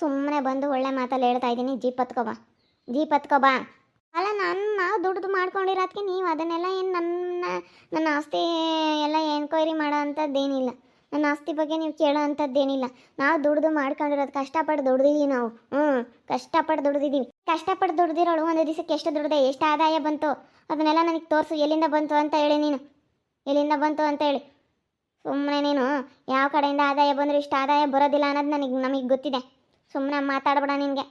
ಸುಮ್ಮನೆ ಬಂದು ಒಳ್ಳೆ ಮಾತಲ್ಲಿ ಹೇಳ್ತಾ ಇದ್ದೀನಿ. ಜೀಪ್ ಹತ್ಕೋ ಬಾ. ಜೀಪ್ ಹತ್ಕೋ ಬಾ. ಅಲ್ಲ, ನಾನು ನಾವು ದುಡ್ದು ಮಾಡ್ಕೊಂಡಿರೋದಕ್ಕೆ ನೀವು ಅದನ್ನೆಲ್ಲ ಏನು ನನ್ನ ನನ್ನ ಆಸ್ತಿ ಎಲ್ಲ ಎನ್ಕ್ವೈರಿ ಮಾಡೋ ಅಂಥದ್ದೇನಿಲ್ಲ ನನ್ನ ಆಸ್ತಿ ಬಗ್ಗೆ ನೀವು ಕೇಳೋ ಅಂಥದ್ದೇನಿಲ್ಲ ನಾವು ದುಡ್ದು ಮಾಡ್ಕೊಂಡಿರೋದು ಕಷ್ಟಪಟ್ಟು ದುಡ್ದಿದ್ದೀವಿ ನಾವು. ಹ್ಞೂ ಕಷ್ಟಪಟ್ಟು ದುಡ್ದಿದ್ದೀವಿ ಕಷ್ಟಪಟ್ಟು ದುಡ್ದಿರೋಳು ಒಂದು ದಿವಸಕ್ಕೆ ಎಷ್ಟು ದುಡ್ದೆ, ಎಷ್ಟು ಆದಾಯ ಬಂತು? ಅದನ್ನೆಲ್ಲ ನನಗೆ ತೋರಿಸು. ಎಲ್ಲಿಂದ ಬಂತು ಅಂತ ಹೇಳಿ ನೀನು. ಎಲ್ಲಿಂದ ಬಂತು ಅಂತ ಹೇಳಿ. ಸುಮ್ಮನೆ ನೀನು, ಯಾವ ಕಡೆಯಿಂದ ಆದಾಯ ಬಂದರೂ ಇಷ್ಟು ಆದಾಯ ಬರೋದಿಲ್ಲ ಅನ್ನೋದು ನನಗೆ, ನಮಗೆ ಗೊತ್ತಿದೆ. ಸುಮ್ಮನೆ ಮಾತಾಡಬೇಡ ನಿನಗೆ.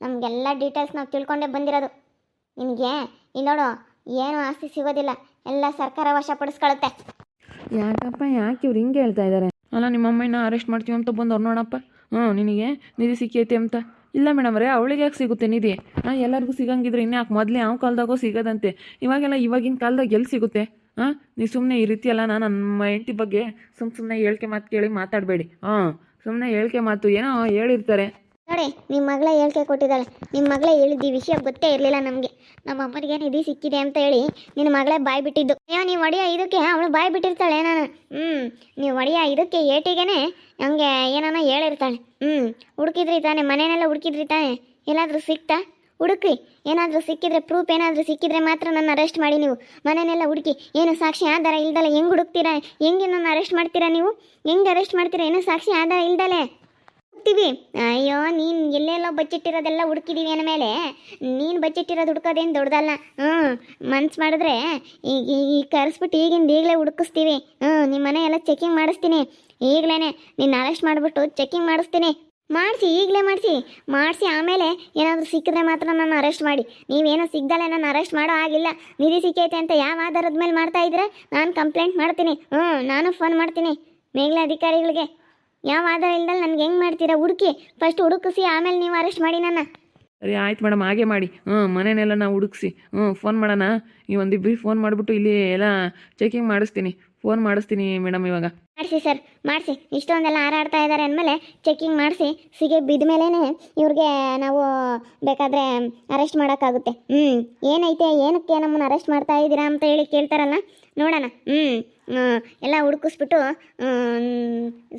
ನಮಗೆಲ್ಲ ಡೀಟೇಲ್ಸ್ ನಾವು ತಿಳ್ಕೊಂಡೇ ಬಂದಿರೋದು. ನಿನಗೆ ಇಲ್ಲಿ ನೋಡು, ಏನು ಆಸ್ತಿ ಸಿಗೋದಿಲ್ಲ. ಎಲ್ಲ ಸರ್ಕಾರ ವಶಪಡಿಸ್ಕೊಳುತ್ತೆ ಯಾಕಪ್ಪ, ಯಾಕೆ ಇವ್ರು ಹಿಂಗೆ ಹೇಳ್ತಾ ಇದ್ದಾರೆ ಅಲ್ಲ ನಿಮ್ಮ ಅಮ್ಮನ ಅರೆಸ್ಟ್ ಮಾಡ್ತೀವಿ ಅಂತ ಬಂದವ್ರು ನೋಡಪ್ಪ. ಹ್ಞೂ ನಿನಗೆ ನಿಧಿ ಸಿಕ್ಕೈತೆ ಅಂತ. ಇಲ್ಲ ಮೇಡಮ್ ಅವರೇ ಅವಳಿಗೆ ಯಾಕೆ ಸಿಗುತ್ತೆ ನಿಧಿ? ಹಾಂ, ಎಲ್ಲರಿಗೂ ಸಿಗಂಗಿದ್ರೆ ಇನ್ಯಾಕೆ ಮೊದಲೇ ಯಾವ ಕಾಲದಾಗೋ ಸಿಗೋದಂತೆ. ಇವಾಗೆಲ್ಲ ಇವಾಗಿನ ಕಾಲದಾಗ ಎಲ್ಲಿ ಸಿಗುತ್ತೆ? ಹಾಂ ನೀವು ಸುಮ್ಮನೆ ಈ ರೀತಿ ಎಲ್ಲ ನಾನು ನನ್ನ ಹೆಂಡತಿ ಬಗ್ಗೆ ಸುಮ್ಮ ಸುಮ್ಮನೆ ಹೇಳಿಕೆ ಮಾತು ಕೇಳಿ ಮಾತಾಡಬೇಡಿ. ಹಾಂ. ಸುಮ್ಮನೆ ಹೇಳಿಕೆ ಮಾತು, ಏನೋ ಹೇಳಿರ್ತಾರೆ. ನೋಡಿ ನಿಮ್ಮ ಮಗಳ ಹೇಳಿಕೆ ಕೊಟ್ಟಿದ್ದಾಳೆ. ನಿಮ್ಮ ಮಗಳೇ ಹೇಳಿದ್ದು ವಿಷಯ ಗೊತ್ತೇ ಇರಲಿಲ್ಲ ನಮಗೆ. ನಮ್ಮ ಅಮ್ಮನಿಗೆ ನಿಧಿ ಸಿಕ್ಕಿದೆ ಅಂತ ಹೇಳಿ ನಿನ್ನ ಮಗಳೇ ಬಾಯಿ ಬಿಟ್ಟಿದ್ದು. ಅಯ್ಯೋ, ನೀವು ಒಡೆಯ ಇದಕ್ಕೆ ಅವಳು ಬಾಯಿ ಬಿಟ್ಟಿರ್ತಾಳೆ ನಾನು. ಹ್ಞೂ ನೀವು ಒಡೆಯ ಇದಕ್ಕೆ ಏಟಿಗೆನೆ ಹಂಗೆ ಏನಾನ ಹೇಳಿರ್ತಾಳೆ. ಹ್ಞೂ ಹುಡುಕಿದ್ರಿ ತಾನೆ ಮನೆಯನ್ನೆಲ್ಲ ಹುಡುಕಿದ್ರಿ ತಾನೆ. ಎಲ್ಲಾದರೂ ಸಿಕ್ತಾ? ಹುಡುಕ್ರಿ. ಏನಾದರೂ ಸಿಕ್ಕಿದ್ರೆ ಪ್ರೂಫ್ ಏನಾದರೂ ಸಿಕ್ಕಿದ್ರೆ ಮಾತ್ರ ನನ್ನ ಅರೆಸ್ಟ್ ಮಾಡಿ ನೀವು. ಮನೆಯನ್ನೆಲ್ಲ ಹುಡುಕಿ, ಏನು ಸಾಕ್ಷಿ ಆಧಾರ ಇಲ್ದಲೆ ಹೆಂಗೆ ಹುಡುಕ್ತೀರಾ? ಹೆಂಗೆ ನನ್ನ ಅರೆಸ್ಟ್ ಮಾಡ್ತೀರಾ ನೀವು? ಹೆಂಗೆ ಅರೆಸ್ಟ್ ಮಾಡ್ತೀರಾ? ಏನು ಸಾಕ್ಷಿ ಆಧಾರ ಇಲ್ದಲೆ? ಹುಡುಕ್ತೀವಿ. ಅಯ್ಯೋ, ನೀನು ಎಲ್ಲೆಲ್ಲೋ ಬಚ್ಚಿಟ್ಟಿರೋದೆಲ್ಲ ಹುಡುಕಿದೀವಿ ಮೇಲೆ. ನೀನು ಬಚ್ಚಿಟ್ಟಿರೋದು ಹುಡ್ಕೋದೇನು ದೊಡ್ಡದಲ್ಲ. ಹ್ಞೂ ಮನ್ಸು ಮಾಡಿದ್ರೆ ಈಗ ಈಗ ಕರೆಸ್ಬಿಟ್ಟು ಈಗಿಂದ ಈಗಲೇ ಹುಡುಕಿಸ್ತೀವಿ. ಹ್ಞೂ ನಿಮ್ಮ ಮನೆ ಎಲ್ಲ ಚೆಕಿಂಗ್ ಮಾಡಿಸ್ತೀನಿ. ಈಗಲೇ ನಿನ್ನ ಅರೆಸ್ಟ್ ಮಾಡಿಬಿಟ್ಟು ಚೆಕಿಂಗ್ ಮಾಡಿಸ್ತೀನಿ. ಮಾಡಿಸಿ, ಈಗಲೇ ಮಾಡಿಸಿ. ಮಾಡಿಸಿ ಆಮೇಲೆ ಏನಾದರೂ ಸಿಕ್ಕಿದ್ರೆ ಮಾತ್ರ ನನ್ನ ಅರೆಸ್ಟ್ ಮಾಡಿ. ನೀವೇನೋ ಸಿಗ್ದಲೆ ನಾನು ಅರೆಸ್ಟ್ ಮಾಡೋ ಆಗಿಲ್ಲ ನಿಧಿ ಸಿಕ್ಕೈತೆ ಅಂತ ಯಾವ ಆಧಾರದ ಮೇಲೆ ಮಾಡ್ತಾ ಇದ್ರೆ ನಾನು ಕಂಪ್ಲೇಂಟ್ ಮಾಡ್ತೀನಿ. ಹ್ಞೂ ನಾನು ಫೋನ್ ಮಾಡ್ತೀನಿ ಮೇಘಲೆ ಅಧಿಕಾರಿಗಳಿಗೆ. ಯಾವ ಆಧಾರ ಇಲ್ದಲ್ಲಿ ನನಗೆ ಹೆಂಗೆ ಮಾಡ್ತೀರಾ ಹುಡುಕಿ? ಫಸ್ಟ್ ಹುಡುಕಿಸಿ, ಆಮೇಲೆ ನೀವು ಅರೆಸ್ಟ್ ಮಾಡಿ ನನ್ನ ಸರಿ, ಆಯ್ತು ಮೇಡಮ್ ಹಾಗೆ ಮಾಡಿ. ಹ್ಞೂ ಮನೇನೆಲ್ಲ ನಾವು ಹುಡುಕ್ಸಿ. ಹ್ಞೂ ಫೋನ್ ಮಾಡೋಣ. ಈ ಒಂದಿಬ್ಬರಿಗೆ ಫೋನ್ ಮಾಡಿಬಿಟ್ಟು ಇಲ್ಲಿ ಎಲ್ಲ ಚೆಕಿಂಗ್ ಮಾಡಿಸ್ತೀನಿ. ಫೋನ್ ಮಾಡಿಸ್ತೀನಿ ಮೇಡಮ್ ಇವಾಗ. ಮಾಡಿಸಿ ಸರ್ ಮಾಡಿಸಿ. ಇಷ್ಟೊಂದೆಲ್ಲ ಹಾರಾಡ್ತಾ ಇದ್ದಾರೆ ಅಂದಮೇಲೆ ಚೆಕಿಂಗ್ ಮಾಡಿಸಿ. ಸಿಗೆ ಬಿದ್ದ ಮೇಲೇ ಇವ್ರಿಗೆ ನಾವು ಬೇಕಾದರೆ ಅರೆಸ್ಟ್ ಮಾಡೋಕ್ಕಾಗುತ್ತೆ. ಹ್ಞೂ ಏನೈತೆ ಏನಕ್ಕೆ ನಮ್ಮನ್ನು ಅರೆಸ್ಟ್ ಮಾಡ್ತಾ ಇದ್ದೀರಾ ಅಂತ ಹೇಳಿ ಕೇಳ್ತಾರಲ್ಲ ನೋಡೋಣ. ಹ್ಞೂ ಎಲ್ಲ ಹುಡುಕಿಸ್ಬಿಟ್ಟು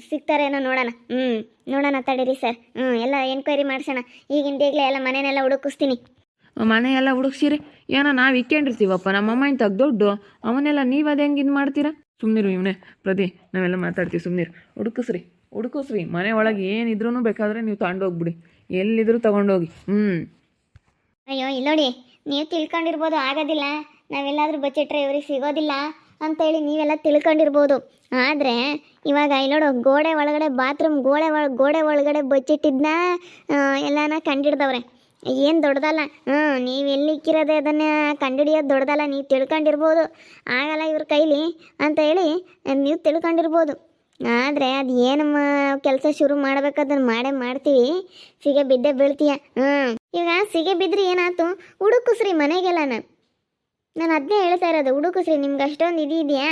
ಸಿಗ್ತಾರೇನೋ ನೋಡೋಣ. ಹ್ಞೂ ನೋಡೋಣ ತಡೀರಿ ಸರ್. ಹ್ಞೂ ಎಲ್ಲ ಎನ್ಕ್ವೈರಿ ಮಾಡಿಸೋಣ. ಈಗಿಂದ ಈಗಲೇ ಎಲ್ಲ ಮನೆಯೆಲ್ಲ ಹುಡುಕಿಸ್ತೀನಿ. ಮನೆ ಎಲ್ಲ ಹುಡುಕ್ಸಿರಿ. ಏನೋ ನಾವು ಇಕ್ಕೊಂಡಿರ್ತೀವಪ್ಪ ನಮ್ಮ ಅಮ್ಮನ ತೆಗ್ದೊಡ್ಡು. ಅವನ್ನೆಲ್ಲ ನೀವು ಅದು ಹೆಂಗೆ ಇದು ಮಾಡ್ತೀರಾ? ಸುಮ್ಮನಿರು ಇವನೇ. ಪ್ರತಿ ನಾವೆಲ್ಲ ಮಾತಾಡ್ತೀವಿ ಸುಮ್ಮನಿರು ಹುಡುಕಸ್ರಿ ಹುಡುಕಸ್ರಿ. ಮನೆ ಒಳಗೆ ಏನಿದ್ರೂ ಬೇಕಾದರೆ ನೀವು ತಗೊಂಡೋಗ್ಬಿಡಿ. ಎಲ್ಲಿದ್ರೂ ತಗೊಂಡೋಗಿ. ಹ್ಞೂ ಅಯ್ಯೋ ಇಲ್ಲೋಡಿ ನೀವು ತಿಳ್ಕೊಂಡಿರ್ಬೋದು, ಆಗೋದಿಲ್ಲ. ನಾವೆಲ್ಲಾದರೂ ಬಚ್ಚಿಟ್ರೆ ಇವ್ರಿಗೆ ಸಿಗೋದಿಲ್ಲ ಅಂತೇಳಿ ನೀವೆಲ್ಲ ತಿಳ್ಕೊಂಡಿರ್ಬೋದು. ಆದರೆ, ಇವಾಗ ಇಲ್ಲೋಡು ಗೋಡೆ ಒಳಗಡೆ ಬಾತ್ರೂಮ್, ಗೋಡೆ ಒಳ ಗೋಡೆ ಒಳಗಡೆ ಬಚ್ಚಿಟ್ಟಿದ್ನ ಎಲ್ಲನ ಎಲ್ಲಾನ ಕಂಡಿಡ್ದವ್ರೆ. ಏನು ದೊಡ್ಡದಲ್ಲ? ಹ್ಞೂ, ನೀವು ಎಲ್ಲಿಕ್ಕಿರೋದೆ ಅದನ್ನು ಕಂಡಿಡಿಯೋದು ದೊಡ್ಡದಲ್ಲ, ನೀವು ತಿಳ್ಕೊಂಡಿರ್ಬೋದು. ಆಗಲ್ಲ ಇವ್ರ ಕೈಲಿ ಅಂತ ಹೇಳಿ ನೀವು ತಿಳ್ಕೊಂಡಿರ್ಬೋದು. ಆದರೆ ಅದು ಏನು ಕೆಲಸ ಶುರು ಮಾಡ್ಬೇಕಾದನ್ನು ಮಾಡೇ ಮಾಡ್ತೀವಿ. ಸಿಗೆ ಬಿದ್ದೆ ಬೀಳ್ತೀಯ? ಹ್ಞೂ. ಈಗ ಸಿಗೆ ಬಿದ್ದರೆ ಏನಾಯ್ತು? ಹುಡುಕುಸ್ರಿ ಮನೆಗೆಲ್ಲನ. ನಾನು ಅದನ್ನೇ ಹೇಳ್ತಾ ಇರೋದು, ಹುಡುಕುಸ್ರಿ, ನಿಮ್ಗೆ ಅಷ್ಟೊಂದು ಇದು ಇದೆಯಾ?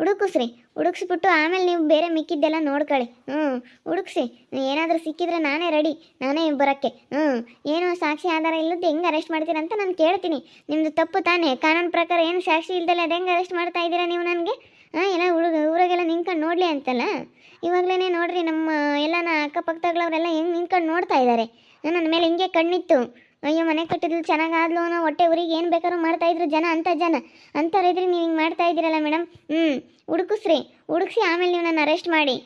ಹುಡುಕಿಸ್ರಿ, ಹುಡುಕ್ಸ್ಬಿಟ್ಟು ಆಮೇಲೆ ನೀವು ಬೇರೆ ಮಿಕ್ಕಿದ್ದೆಲ್ಲ ನೋಡ್ಕೊಳ್ಳಿ. ಹ್ಞೂ ಹುಡುಕ್ಸಿ. ಏನಾದರೂ ಸಿಕ್ಕಿದ್ರೆ ನಾನೇ ರೆಡಿ, ನಾನೇ ಬರೋಕ್ಕೆ. ಹ್ಞೂ ಏನು ಸಾಕ್ಷಿ ಆಧಾರ ಇಲ್ಲದ್ದು ಹೆಂಗೆ ಅರೆಸ್ಟ್ ಮಾಡ್ತೀರಾ ಅಂತ ನಾನು ಕೇಳ್ತೀನಿ. ನಿಮ್ಮದು ತಪ್ಪು ತಾನೇ, ಕಾನೂನು ಪ್ರಕಾರ ಏನು ಸಾಕ್ಷಿ ಇಲ್ದಲ್ಲ ಅದು ಹೆಂಗೆ ಅರೆಸ್ಟ್ ಮಾಡ್ತಾ ಇದ್ದೀರಾ ನೀವು ನನಗೆ? ಹಾಂ, ಎಲ್ಲ ಹುಡುಗ, ಊರಾಗೆಲ್ಲ ನಿಂತ್ಕೊಂಡು ನೋಡಲಿ ಅಂತಲ್ಲ? ಇವಾಗಲೇ ನೋಡ್ರಿ ನಮ್ಮ ಎಲ್ಲ ನಾ ಅಕ್ಕಪಕ್ಕದವ್ರೆಲ್ಲ ಹೆಂಗೆ ನಿಂತ್ಕೊಂಡು ನೋಡ್ತಾ ಇದ್ದಾರೆ ನನ್ನ ಮೇಲೆ ಹಿಂಗೆ ಕಣ್ಣಿತ್ತು. ಅಯ್ಯೋ, ಮನೆ ಕಟ್ಟಿದ್ಲು, ಚೆನ್ನಾಗಾದ್ಲು ಅನ್ನೋ ಹೊಟ್ಟೆ ಊರಿಗೆ ಏನು ಬೇಕಾದ್ರೂ ಮಾಡ್ತಾ ಇದ್ರು ಜನ, ಅಂತ ಜನ. ಅಂಥವ್ರಿದ್ರೆ ನೀವು ಹಿಂಗೆ ಮಾಡ್ತಾ ಮೇಡಮ್ ಹ್ಞೂ ಹುಡುಕಿಸ್ರಿ, ಹುಡುಕ್ಸಿ ಆಮೇಲೆ ನೀವು ನನ್ನ ಅರೆಸ್ಟ್ ಮಾಡಿ.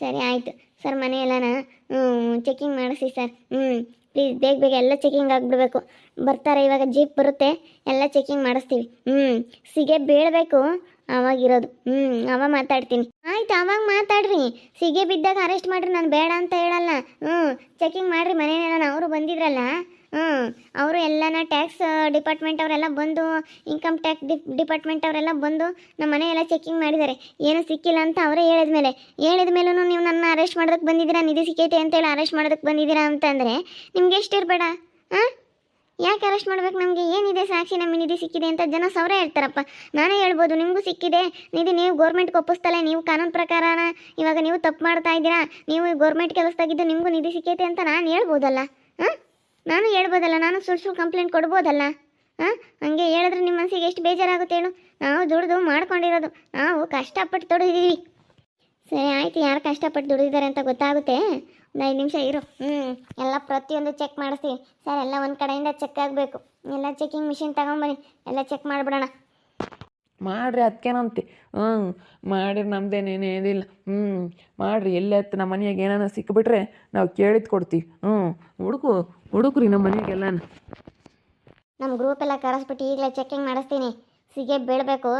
ಸರಿ, ಆಯಿತು. ಸರ್ ಮನೆಯೆಲ್ಲನ ಹ್ಞೂ ಚೆಕಿಂಗ್ ಮಾಡಿಸಿ ಸರ್. ಹ್ಞೂ ಪ್ಲೀಸ್ ಬೇಗ ಬೇಗ ಎಲ್ಲ ಚೆಕಿಂಗ್ ಆಗಿಬಿಡ್ಬೇಕು. ಬರ್ತಾರೆ, ಇವಾಗ ಜೀಪ್ ಬರುತ್ತೆ, ಎಲ್ಲ ಚೆಕಿಂಗ್ ಮಾಡಿಸ್ತೀವಿ. ಹ್ಞೂ ಸಿಗೆ ಬೀಳಬೇಕು ಅವಾಗಿರೋದು ಹ್ಞೂ ಅವಾಗ ಮಾತಾಡ್ತೀನಿ. ಆಯ್ತು, ಅವಾಗ ಮಾತಾಡ್ರಿ. ಸಿಗೆ ಬಿದ್ದಾಗ ಅರೆಸ್ಟ್ ಮಾಡ್ರಿ, ನಾನು ಬೇಡ ಅಂತ ಹೇಳಲ್ಲ. ಹ್ಞೂ ಚೆಕಿಂಗ್ ಮಾಡ್ರಿ ಮನೆಯಲ್ಲ ಅವರು ಬಂದಿದ್ರಲ್ಲ. ಹ್ಞೂ ಅವರು ಎಲ್ಲನ ಟ್ಯಾಕ್ಸ್ ಡಿಪಾರ್ಟ್ಮೆಂಟ್ ಅವರೆಲ್ಲ ಬಂದು ಇನ್ಕಮ್ ಟ್ಯಾಕ್ಸ್ ಡಿಪಾರ್ಟ್ಮೆಂಟ್ ಅವರೆಲ್ಲ ಬಂದು ನಮ್ಮ ಮನೆ ಎಲ್ಲ ಚೆಕಿಂಗ್ ಮಾಡಿದ್ದಾರೆ. ಏನು ಸಿಕ್ಕಿಲ್ಲ ಅಂತ ಅವರೇ ಹೇಳಿದ ಮೇಲೆ ಹೇಳಿದ ಮೇಲೂ ನೀವು ನನ್ನ ಅರೆಸ್ಟ್ ಮಾಡೋದಕ್ಕೆ ಬಂದಿದ್ದೀರಾ, ನಿಧಿ ಸಿಕ್ಕೈತೆ ಅಂತೇಳಿ ಅರೆಸ್ಟ್ ಮಾಡೋದಕ್ಕೆ ಬಂದಿದ್ದೀರಾ ಅಂತಂದರೆ, ನಿಮ್ಗೆ ಎಷ್ಟು ಇರಬೇಡ ಹಾಂ ಯಾಕೆ ಅರೆಸ್ಟ್ ಮಾಡ್ಬೇಕು ನಮಗೆ? ಏನಿದೆ ಸಾಕ್ಷಿ ನಮ್ಮ ನಿಧಿ ಸಿಕ್ಕಿದೆ ಅಂತ ಜನ ಸೌರೇ ಹೇಳ್ತಾರಪ್ಪ. ನಾನೇ ಹೇಳ್ಬೋದು, ನಿಮಗೂ ಸಿಕ್ಕಿದೆ. ನಿಧಿ ನೀವು ಗೌರ್ಮೆಂಟ್ಗೆ ಒಪ್ಪಿಸ್ತಲ್ಲ ನೀವು ಕಾನೂನು ಪ್ರಕಾರನ ಇವಾಗ ನೀವು ತಪ್ಪು ಮಾಡ್ತಾ ಇದ್ದೀರಾ, ನೀವು ಗೋರ್ಮೆಂಟ್ ಕೆಲಸದಾಗಿದ್ದು ನಿಮಗೂ ನಿಧಿ ಸಿಕ್ಕೈತೆ ಅಂತ ನಾನು ಹೇಳ್ಬೋದಲ್ಲ. ನಾನು ಹೇಳ್ಬೋದಲ್ಲ, ನಾನು ಸುಳ್ಳು ಸುಳ್ಳು ಕಂಪ್ಲೇಂಟ್ ಕೊಡ್ಬೋದಲ್ಲ? ಹಾಂ ಹಂಗೆ ಹೇಳಿದ್ರೆ ನಿಮ್ಮ ಮನಸ್ಸಿಗೆ ಎಷ್ಟು ಬೇಜಾರಾಗುತ್ತೆ ಹೇಳು ನಾವು ದುಡಿದು ಮಾಡ್ಕೊಂಡಿರೋದು. ನಾವು ಕಷ್ಟಪಟ್ಟು ದುಡಿದೀವಿ ಸರಿ, ಆಯಿತು. ಯಾರು ಕಷ್ಟಪಟ್ಟು ದುಡಿದಿದ್ದಾರೆ ಅಂತ ಗೊತ್ತಾಗುತ್ತೆ? ಒಂದು ಐದು ನಿಮಿಷ ಇರು. ಹ್ಞೂ ಎಲ್ಲ ಪ್ರತಿಯೊಂದು ಚೆಕ್ ಮಾಡಿಸ್ತೀವಿ. ಸರ್, ಎಲ್ಲ ಒಂದು ಕಡೆಯಿಂದ ಚೆಕ್ ಆಗಬೇಕು. ಎಲ್ಲ ಚೆಕಿಂಗ್ ಮಿಷಿನ್ ತಗೊಂಬನ್ನಿ ಎಲ್ಲ ಚೆಕ್ ಮಾಡಿಬಿಡೋಣ. ಮಾಡ್ರಿ ಅದಕ್ಕೇನಂತೆ ಹ್ಞೂ ಮಾಡಿರಿ ನಮ್ದೇನೇನು ಏನಿಲ್ಲ. ಹ್ಞೂ ಮಾಡಿರಿ ಎಲ್ಲೇ ಹತ್ತು ನಮ್ಮ ಮನೆಯಾಗ ಏನಾನ ಸಿಕ್ಕಿಬಿಟ್ರೆ ನಾವು ಕೇಳಿದ್ ಕೊಡ್ತೀವಿ. ಹ್ಞೂ ಹುಡುಕು ಹುಡುಕ್ರಿ ನಮ್ಮ ಮನೆಯಾಗೆಲ್ಲ ನಮ್ಮ ಗ್ರೂಪ್ ಎಲ್ಲ ಕರೆಸ್ಬಿಟ್ಟು ಈಗಲೇ ಚೆಕಿಂಗ್ ಮಾಡಿಸ್ತೀನಿ. ಸಿಗೆ ಬೀಳಬೇಕು.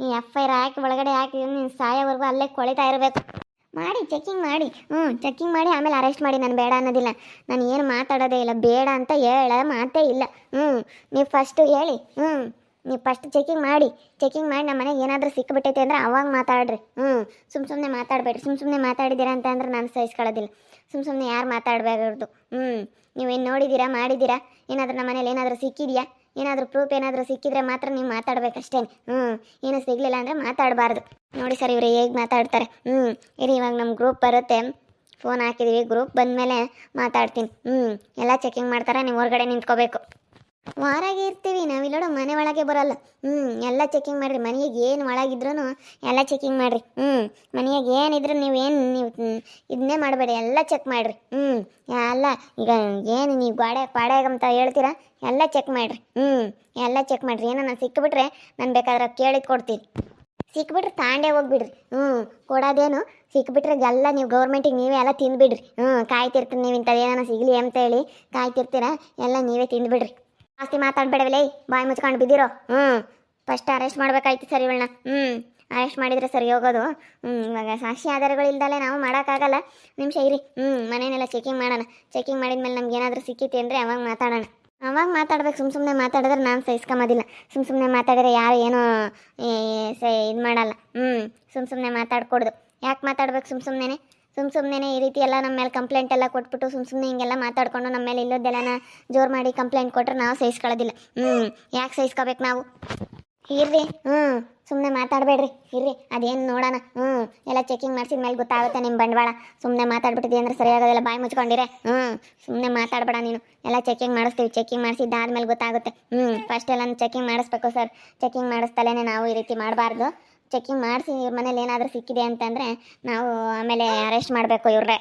ನೀ ಎಫ್ ಐ ಆರ್ ಹಾಕಿ ಒಳಗಡೆ ಹಾಕಿ ನೀನು ಸಾಯೋವರೆಗೂ ಅಲ್ಲೇ ಕೊಳಿತಾ ಇರಬೇಕು. ಮಾಡಿ ಚೆಕಿಂಗ್ ಮಾಡಿ. ಹ್ಞೂ ಚೆಕಿಂಗ್ ಮಾಡಿ ಆಮೇಲೆ ಅರೆಸ್ಟ್ ಮಾಡಿ. ನಾನು ಬೇಡ ಅನ್ನೋದಿಲ್ಲ. ನಾನು ಏನು ಮಾತಾಡೋದೇ ಇಲ್ಲ. ಬೇಡ ಅಂತ ಹೇಳ ಮಾತೇ ಇಲ್ಲ. ಹ್ಞೂ ನೀವು ಫಸ್ಟು ಹೇಳಿ. ಹ್ಞೂ ನೀವು ಫಸ್ಟ್ ಚೆಕಿಂಗ್ ಮಾಡಿ ಚೆಕಿಂಗ್ ಮಾಡಿ ನಮ್ಮ ಮನೆಗೆ ಏನಾದರೂ ಸಿಕ್ಕಿಬಿಟ್ಟೈತೆ ಅಂದರೆ ಅವಾಗ ಮಾತಾಡ್ರಿ. ಹ್ಞೂ ಸುಮ್ಮ ಸುಮ್ಮನೆ ಮಾತಾಡಬೇಡ್ರಿ. ಸುಮ್ಮ ಸುಮ್ಮನೆ ಮಾತಾಡಿದ್ದೀರಾ ಅಂತ ಅಂದ್ರೆ ನಾನು ಸಹಿಸ್ಕೊಳ್ಳೋದಿಲ್ಲ. ಸುಮ್ಮ ಸುಮ್ಮನೆ ಯಾರು ಮಾತಾಡಬೇಕಾರ್ದು ಹ್ಞೂ ನೀವೇನು ನೋಡಿದ್ದೀರಾ ಮಾಡಿದ್ದೀರಾ ಏನಾದರೂ ನಮ್ಮ ಮನೇಲಿ ಏನಾದರೂ ಸಿಕ್ಕಿದೆಯಾ? ಏನಾದರೂ ಪ್ರೂಫ್ ಏನಾದರೂ ಸಿಕ್ಕಿದ್ರೆ ಮಾತ್ರ ನೀವು ಮಾತಾಡ್ಬೇಕಷ್ಟೇ. ಹ್ಞೂ ಏನೂ ಸಿಗಲಿಲ್ಲ ಅಂದರೆ ಮಾತಾಡಬಾರ್ದು. ನೋಡಿ ಸರ್ ಇವರು ಹೇಗೆ ಮಾತಾಡ್ತಾರೆ. ಹ್ಞೂ ಇರಿ ಇವಾಗ ನಮ್ಮ ಗ್ರೂಪ್ ಬರುತ್ತೆ. ಫೋನ್ ಹಾಕಿದ್ದೀವಿ ಗ್ರೂಪ್ ಬಂದಮೇಲೆ ಮಾತಾಡ್ತೀನಿ. ಹ್ಞೂ ಎಲ್ಲ ಚೆಕಿಂಗ್ ಮಾಡ್ತಾರೆ, ನೀವು ಹೊರಗಡೆ ನಿಂತ್ಕೋಬೇಕು. ವಾರಾಗೆ ಇರ್ತೀವಿ, ನಾವು ಇಲ್ಲೋಡು ಮನೆ ಒಳಗೆ ಬರಲ್ಲ. ಹ್ಞೂ ಎಲ್ಲ ಚೆಕಿಂಗ್ ಮಾಡಿರಿ, ಮನೆಗೆ ಏನು ಒಳಗಿದ್ರೂ ಎಲ್ಲ ಚೆಕಿಂಗ್ ಮಾಡಿರಿ. ಹ್ಞೂ ಮನೆಯಾಗ ಏನಿದ್ರು ನೀವೇನು ಏನು, ನೀವು ಇದನ್ನೇ ಮಾಡಬೇಡಿ, ಎಲ್ಲ ಚೆಕ್ ಮಾಡಿರಿ. ಹ್ಞೂ ಎಲ್ಲ ಈಗ ಏನು ನೀವು ಗಾಡೆ ಪಾಡ್ಯಾಗಂತ ಹೇಳ್ತೀರಾ, ಎಲ್ಲ ಚೆಕ್ ಮಾಡಿರಿ. ಹ್ಞೂ ಎಲ್ಲ ಚೆಕ್ ಮಾಡಿರಿ. ಏನೋ ಸಿಕ್ಕಿಬಿಟ್ರೆ ನಾನು ಬೇಕಾದ್ರೆ ಕೇಳಿದ್ ಕೊಡ್ತೀನಿ. ಸಿಕ್ಬಿಟ್ರೆ ತಾಂಡೆ ಹೋಗ್ಬಿಡ್ರಿ. ಹ್ಞೂ ಕೊಡೋದೇನು? ಸಿಕ್ಬಿಟ್ರೆ ಎಲ್ಲ ನೀವು ಗೌರ್ಮೆಂಟಿಗೆ ನೀವೇ ಎಲ್ಲ ತಿಂದುಬಿಡ್ರಿ. ಹ್ಞೂ ಕಾಯ್ತಿರ್ತೀನಿ ನೀವು ಇಂಥದ್ದು ಏನಾನ ಸಿಗಲಿ ಅಂತ ಹೇಳಿ ಕಾಯ್ತಿರ್ತೀರ? ಎಲ್ಲ ನೀವೇ ತಿಂದ್ಬಿಡ್ರಿ. ಜಾಸ್ತಿ ಮಾತಾಡ್ಬೇಡವಲೇ. ಬಾಯಿ ಮುಚ್ಕೊಂಡು ಬಿದ್ದಿರೋ. ಹ್ಞೂ ಫಸ್ಟ್ ಅರೆಸ್ಟ್ ಮಾಡ್ಬೇಕಾಯ್ತು ಸರ್ ಇವಳನ್ನ. ಹ್ಞೂ ಅರೆಸ್ಟ್ ಮಾಡಿದರೆ ಸರಿ ಹೋಗೋದು. ಹ್ಞೂ ಇವಾಗ ಸಾಕ್ಷಿ ಆಧಾರಗಳು ಇಲ್ದಲೆ ನಾವು ಮಾಡೋಕ್ಕಾಗಲ್ಲ. ನಿಮಿಷ ಇರಿ. ಹ್ಞೂ ಮನೇನೆಲ್ಲ ಚೆಕಿಂಗ್ ಮಾಡೋಣ. ಚೆಕಿಂಗ್ ಮಾಡಿದ್ಮೇಲೆ ನಮ್ಗೆ ಏನಾದರೂ ಸಿಕ್ಕಿತ್ತು ಅಂದರೆ ಅವಾಗ ಮಾತಾಡೋಣ. ಅವಾಗ ಮಾತಾಡ್ಬೇಕು. ಸುಮ್ಮ ಸುಮ್ಮನೆ ಮಾತಾಡಿದ್ರೆ ನಾನು ಸಹಿಸ್ಕೊಂಬೋದಿಲ್ಲ ಸುಮ್ಮ ಸುಮ್ಮನೆ ಮಾತಾಡಿದ್ರೆ ಯಾರು ಏನೋ ಇದು ಮಾಡಲ್ಲ. ಹ್ಞೂ ಸುಮ್ಮ ಸುಮ್ಮನೆ ಮಾತಾಡ್ಕೊಡ್ದು. ಯಾಕೆ ಮಾತಾಡ್ಬೇಕು ಸುಮ್ಮ ಸುಮ್ಮನೆ ಸುಮ್ಮ ಸುಮ್ಮನೆ ಈ ರೀತಿ ಎಲ್ಲ ನಮ್ಮ ಮೇಲೆ ಕಂಪ್ಲೇಂಟ್ ಎಲ್ಲ ಕೊಟ್ಬಿಟ್ಟು ಸುಮ್ ಸುಮ್ಮನೆ ಹಿಂಗೆಲ್ಲ ಮಾತಾಡ್ಕೊಂಡು ನಮ್ಮ ಮೇಲೆ ಇಲ್ಲೋದೆಲ್ಲನ ಜೋರು ಮಾಡಿ ಕಂಪ್ಲೇಂಟ್ ಕೊಟ್ಟರೆ ನಾವು ಸಹಿಸ್ಕೊಳ್ಳೋದಿಲ್ಲ. ಹ್ಞೂ ಯಾಕೆ ಸಹಿಸ್ಕೋಬೇಕು ನಾವು? ಇರ್ರಿ ಹ್ಞೂ ಸುಮ್ಮನೆ ಮಾತಾಡಬೇಡ್ರಿ, ಇರ್ರಿ, ಅದೇನು ನೋಡೋಣ ಹ್ಞೂ ಎಲ್ಲ ಚೆಕಿಂಗ್ ಮಾಡಿಸಿದ ಮೇಲೆ ಗೊತ್ತಾಗುತ್ತೆ ನಿಮ್ಮ ಬಂಡವಾಳ. ಸುಮ್ಮನೆ ಮಾತಾಡ್ಬಿಟ್ಟಿದ್ದೆ ಅಂದ್ರೆ ಸರಿಯಾಗೋದಿಲ್ಲ ಬಾಯಿ ಮುಚ್ಕೊಂಡಿರೆ. ಹ್ಞೂ ಸುಮ್ಮನೆ ಮಾತಾಡಬೇಡ ನೀನು. ಎಲ್ಲ ಚೆಕಿಂಗ್ ಮಾಡಿಸ್ತೀವಿ ಚೆಕಿಂಗ್ ಮಾಡಿಸಿದ್ದಾದ್ಮೇಲೆ ಗೊತ್ತಾಗುತ್ತೆ. ಹ್ಞೂ ಫಸ್ಟ್ ಎಲ್ಲ ಚೆಕಿಂಗ್ ಮಾಡಿಸ್ಬೇಕು ಸರ್ ಚೆಕಿಂಗ್ ಮಾಡಿಸ್ತಲೇ ನಾವು ಈ ರೀತಿ ಮಾಡಬಾರ್ದು. ಚೆಕಿಂಗ್ ಮಾಡಿಸಿ ಇವ್ರ ಮನೇಲಿ ಏನಾದರೂ ಸಿಕ್ಕಿದೆ ಅಂತಂದರೆ ನಾವು ಆಮೇಲೆ ಅರೆಸ್ಟ್ ಮಾಡಬೇಕು ಇವ್ರನ್ನೇ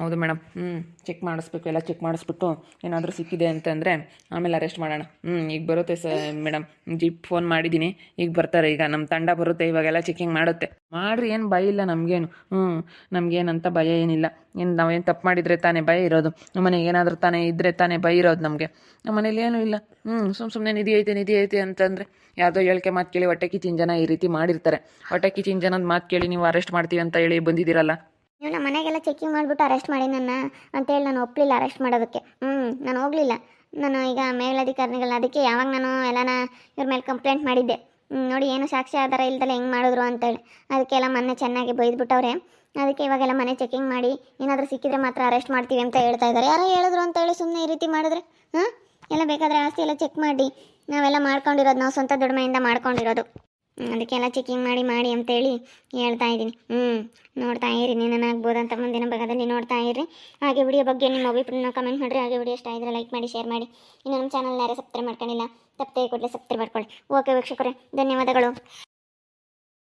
ಹೌದು ಮೇಡಮ್. ಹ್ಞೂ ಚೆಕ್ ಮಾಡಿಸ್ಬೇಕು, ಎಲ್ಲ ಚೆಕ್ ಮಾಡಿಸ್ಬಿಟ್ಟು ಏನಾದರೂ ಸಿಕ್ಕಿದೆ ಅಂತಂದರೆ ಆಮೇಲೆ ಅರೆಸ್ಟ್ ಮಾಡೋಣ. ಹ್ಞೂ ಈಗ ಬರುತ್ತೆ ಸ ಮೇಡಮ್. ಜೀಪ್ ಫೋನ್ ಮಾಡಿದ್ದೀನಿ, ಈಗ ಬರ್ತಾರೆ. ಈಗ ನಮ್ಮ ತಂಡ ಬರುತ್ತೆ, ಇವಾಗೆಲ್ಲ ಚೆಕಿಂಗ್ ಮಾಡುತ್ತೆ. ಮಾಡ್ರಿ, ಏನು ಭಯ ಇಲ್ಲ ನಮಗೇನು. ಹ್ಞೂ ನಮಗೇನಂತ ಭಯ ಏನಿಲ್ಲ. ಏನು ನಾವೇನು ತಪ್ಪು ಮಾಡಿದರೆ ತಾನೇ ಭಯ ಇರೋದು. ನಮ್ಮ ಮನೆಗೆ ಏನಾದರೂ ತಾನೇ ಇದ್ದರೆ ತಾನೇ ಭಯ ಇರೋದು ನಮಗೆ. ನಮ್ಮ ಮನೇಲಿ ಏನೂ ಇಲ್ಲ. ಹ್ಞೂ ಸುಮ್ಮ ಸುಮ್ಮನೆ ನಿಧಿ ಐತೆ ನಿಧಿ ಐತೆ ಅಂತಂದರೆ ಯಾವುದೋ ಹೇಳಿಕೆ ಮಾತು ಕೇಳಿ ಹೊಟ್ಟೆ ಕಿಚಿನ್ ಜನ ಈ ರೀತಿ ಮಾಡಿರ್ತಾರೆ. ಹೊಟ್ಟೆ ಕಿಚಿನ್ ಜನದ ಮಾತು ಕೇಳಿ ನೀವು ಅರೆಸ್ಟ್ ಮಾಡ್ತೀವಿ ಅಂತ ಹೇಳಿ ಬಂದಿದ್ದೀರಲ್ಲ. ನೀವು ನಮ್ಮ ಮನೆಗೆಲ್ಲ ಚೆಕಿಂಗ್ ಮಾಡಿಬಿಟ್ಟು ಅರೆಸ್ಟ್ ಮಾಡಿ ನನ್ನ ಅಂತೇಳಿ ನಾನು ಒಪ್ಪಲಿಲ್ಲ ಅರೆಸ್ಟ್ ಮಾಡೋದಕ್ಕೆ. ಹ್ಞೂ ನಾನು ಹೋಗಲಿಲ್ಲ. ನಾನು ಈಗ ಮೇಲಧಿಕಾರಿಗಳ ಅದಕ್ಕೆ ಯಾವಾಗ ನಾನು ಎಲ್ಲನ ಇವ್ರ ಮೇಲೆ ಕಂಪ್ಲೇಂಟ್ ಮಾಡಿದ್ದೆ. ನೋಡಿ ಏನು ಸಾಕ್ಷಿ ಆಧಾರ ಇಲ್ದಲ್ಲ ಹೆಂಗೆ ಮಾಡಿದ್ರು ಅಂತೇಳಿ. ಅದಕ್ಕೆಲ್ಲ ಮೊನ್ನೆ ಚೆನ್ನಾಗಿ ಬೈದ್ಬಿಟ್ಟವ್ರೆ. ಅದಕ್ಕೆ ಇವಾಗೆಲ್ಲ ಮನೆ ಚೆಕಿಂಗ್ ಮಾಡಿ ಏನಾದರೂ ಸಿಕ್ಕಿದ್ರೆ ಮಾತ್ರ ಅರೆಸ್ಟ್ ಮಾಡ್ತೀವಿ ಅಂತ ಹೇಳ್ತಾ ಇದ್ದಾರೆ ಯಾರೋ ಹೇಳಿದ್ರು ಅಂತೇಳಿ ಸುಮ್ಮನೆ ಈ ರೀತಿ ಮಾಡಿದ್ರೆ? ಹಾಂ? ಎಲ್ಲ ಬೇಕಾದರೆ ಆಸ್ತಿ ಎಲ್ಲ ಚೆಕ್ ಮಾಡಿ. ನಾವೆಲ್ಲ ಮಾಡ್ಕೊಂಡಿರೋದು ನಾವು ಸ್ವಂತ ದುಡಿಮೆಯಿಂದ ಮಾಡ್ಕೊಂಡಿರೋದು. ಅದಕ್ಕೆಲ್ಲ ಚೆಕಿಂಗ್ ಮಾಡಿ ಮಾಡಿ ಅಂತೇಳಿ ಹೇಳ್ತಾ ಇದ್ದೀನಿ. ಹ್ಞೂ ನೋಡ್ತಾ ಇರಿ ನೀನಾಗ್ಬೋದು ಅಂತ ಮುಂದಿನ ಭಾಗದಲ್ಲಿ ನೋಡ್ತಾ ಇರಿ ಹಾಗೆ ವಿಡಿಯೋ ಬಗ್ಗೆ ನಿಮ್ಮ ಅಭಿಪ್ರಾಯನ ಕಮೆಂಟ್ ಮಾಡಿರಿ. ಹಾಗೆ ವಿಡಿಯೋ ಇಷ್ಟ ಆಗಿದ್ರೆ ಲೈಕ್ ಮಾಡಿ ಶೇರ್ ಮಾಡಿ. ಇನ್ನು ನಮ್ಮ ಚಾನಲ್ ಯಾರೇ ಸಬ್ಸ್ಕ್ರೈಬ್ ಮಾಡ್ಕೊಂಡಿಲ್ಲ, ತಪ್ಪದೆ ಕೂಡಲೇ ಸಬ್ಸ್ಕ್ರೈಬ್ ಮಾಡ್ಕೊಳ್ಳಿ. ಓಕೆ ವೀಕ್ಷಕರೇ, ಧನ್ಯವಾದಗಳು.